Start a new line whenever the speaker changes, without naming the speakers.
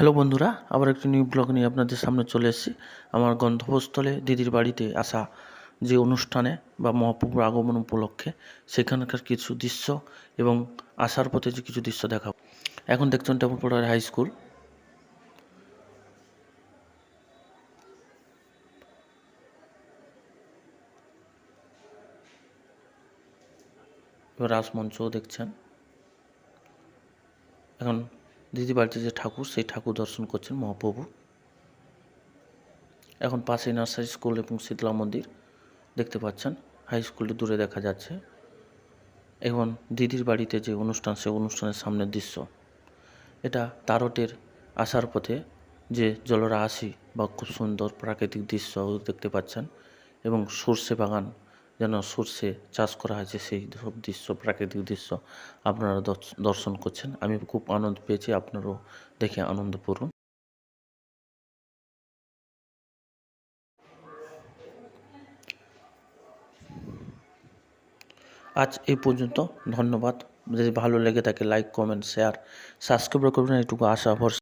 Hello বন্ধুরা, আবার একটি নিউ ব্লগ নিয়ে আপনাদের সামনে চলে এসেছি। আমার গন্তব্যস্থলে দিদির বাড়িতে আসা যে অনুষ্ঠানে বা মহাপ্রভুর আগমন উপলক্ষে সেখানকার কিছু দৃশ্য এবং আসার পথে যে কিছু দৃশ্য দেখাবো। এখন দেখছেন টেম্পলপাড়ার হাই স্কুল এবার রাসমঞ্চও দেখছেন। এখন দিদি বাড়িতে যে ঠাকুর, সেই ঠাকুর দর্শন করছেন মহাপ্রভু। এখন পাশে নার্সারি স্কুল এবং শীতলা মন্দির দেখতে পাচ্ছেন। হাই স্কুলটি দূরে দেখা যাচ্ছে। এখন দিদির বাড়িতে যে অনুষ্ঠান সে অনুষ্ঠানের সামনের দৃশ্য, এটা তারটের আসার পথে যে জলরাশি বা খুব সুন্দর প্রাকৃতিক দৃশ্য দেখতে পাচ্ছেন এবং সর্ষে বাগান যেন সর্ষে চাষ করা হয়েছে, সেই সব দৃশ্য, প্রাকৃতিক দৃশ্য আপনারা দর্শ- দর্শন করছেন। আমি খুব আনন্দ পেয়েছি, আপনারাও দেখে আনন্দ করুন আজ এই পর্যন্ত, ধন্যবাদ। যদি ভালো লেগে থাকে লাইক কমেন্ট শেয়ার সাবস্ক্রাইব করবেন। এইটুকু আশা ভরসা